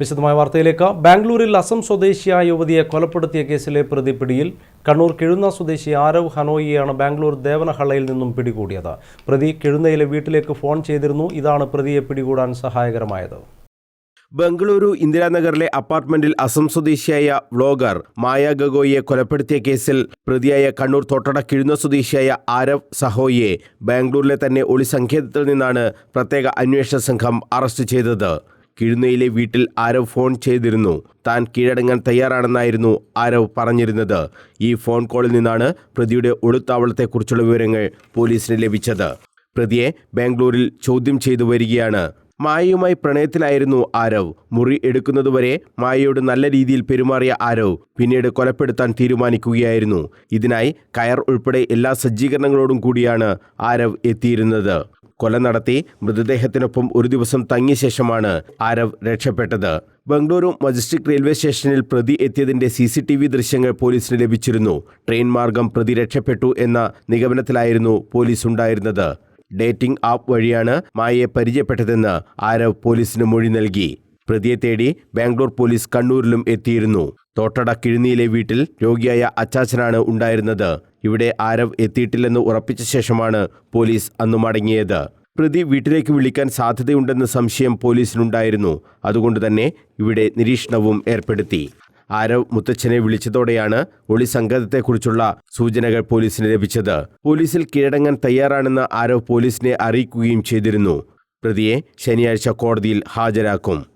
വിശദമായ വാർത്തയിലേക്ക്. ബാംഗ്ലൂരിൽ അസം സ്വദേശിയായ യുവതിയെ കൊലപ്പെടുത്തിയ കേസിലെ പ്രതി പിടിയിൽ കണ്ണൂർ കിഴുന്ന സ്വദേശി ആരവ് ഹനോയിയാണ് ബാംഗ്ലൂർ ദേവനഹള്ളയിൽ നിന്നും പിടികൂടിയത്. പ്രതി കിഴുന്നയിലെ വീട്ടിലേക്ക് ഫോൺ ചെയ്തിരുന്നു. ഇതാണ് പ്രതിയെ പിടികൂടാൻ സഹായകരമായത്. ബംഗളൂരു ഇന്ദിരാനഗറിലെ അപ്പാർട്ട്മെന്റിൽ അസം സ്വദേശിയായ വ്ളോഗർ മായ ഗഗോയിയെ കൊലപ്പെടുത്തിയ കേസിൽ പ്രതിയായ കണ്ണൂർ തോട്ടട കിഴുന്ന സ്വദേശിയായ ആരവ് സഹോയിയെ ബാംഗ്ലൂരിലെ തന്നെ ഒളിസങ്കേതത്തിൽ നിന്നാണ് പ്രത്യേക അന്വേഷണ സംഘം അറസ്റ്റ് ചെയ്തത്. കിഴുന്നയിലെ വീട്ടിൽ ആരവ് ഫോൺ ചെയ്തിരുന്നു. താൻ കീഴടങ്ങാൻ തയ്യാറാണെന്നായിരുന്നു ആരവ് പറഞ്ഞിരുന്നത്. ഈ ഫോൺ കോളിൽ നിന്നാണ് പ്രതിയുടെ ഒളിത്താവളത്തെക്കുറിച്ചുള്ള വിവരങ്ങൾ പോലീസിന് ലഭിച്ചത്. പ്രതിയെ ബാംഗ്ലൂരിൽ ചോദ്യം ചെയ്തു വരികയാണ്. മായയുമായി പ്രണയത്തിലായിരുന്നു ആരവ്. മുറി എടുക്കുന്നതുവരെ മായയോട് നല്ല രീതിയിൽ പെരുമാറിയ ആരവ് പിന്നീട് കൊലപ്പെടുത്താൻ തീരുമാനിക്കുകയായിരുന്നു. ഇതിനായി കയർ ഉൾപ്പെടെ എല്ലാ സജ്ജീകരണങ്ങളോടും കൂടിയാണ് ആരവ് എത്തിയിരുന്നത്. കൊല നടത്തി മൃതദേഹത്തിനൊപ്പം ഒരു ദിവസം തങ്ങിയ ശേഷമാണ് ആരവ് രക്ഷപ്പെട്ടത്. ബംഗളൂരു മജസ്റ്റിക് റെയിൽവേ സ്റ്റേഷനിൽ പ്രതി എത്തിയതിന്റെ സി സി ടി വി ദൃശ്യങ്ങൾ പോലീസിന് ലഭിച്ചിരുന്നു. ട്രെയിൻ മാർഗം പ്രതി രക്ഷപ്പെട്ടു എന്ന നിഗമനത്തിലായിരുന്നു പോലീസ് ഉണ്ടായിരുന്നത്. ഡേറ്റിംഗ് ആപ്പ് വഴിയാണ് മായയെ പരിചയപ്പെട്ടതെന്ന് ആരവ് പോലീസിന് മൊഴി നൽകി. പ്രതിയെ തേടി ബാംഗ്ലൂർ പോലീസ് കണ്ണൂരിലും എത്തിയിരുന്നു. തോട്ടട കിഴുന്നിയിലെ വീട്ടിൽ രോഗിയായ അച്ചാച്ചനാണ് ഉണ്ടായിരുന്നത്. ഇവിടെ ആരവ് എത്തിയിട്ടില്ലെന്ന് ഉറപ്പിച്ച ശേഷമാണ് പോലീസ് അന്ന് മടങ്ങിയത്. പ്രതി വീട്ടിലേക്ക് വിളിക്കാൻ സാധ്യതയുണ്ടെന്ന സംശയം പോലീസിനുണ്ടായിരുന്നു. അതുകൊണ്ട് തന്നെ ഇവിടെ നിരീക്ഷണവും ഏർപ്പെടുത്തി. ആരവ് മുത്തച്ഛനെ വിളിച്ചതോടെയാണ് ഒളി സംഘത്തെക്കുറിച്ചുള്ള സൂചനകൾ പോലീസിന് ലഭിച്ചത്. പോലീസിൽ കീഴടങ്ങാൻ തയ്യാറാണെന്ന് ആരവ് പോലീസിനെ അറിയിക്കുകയും ചെയ്തിരുന്നു. പ്രതിയെ ശനിയാഴ്ച കോടതിയിൽ ഹാജരാക്കും.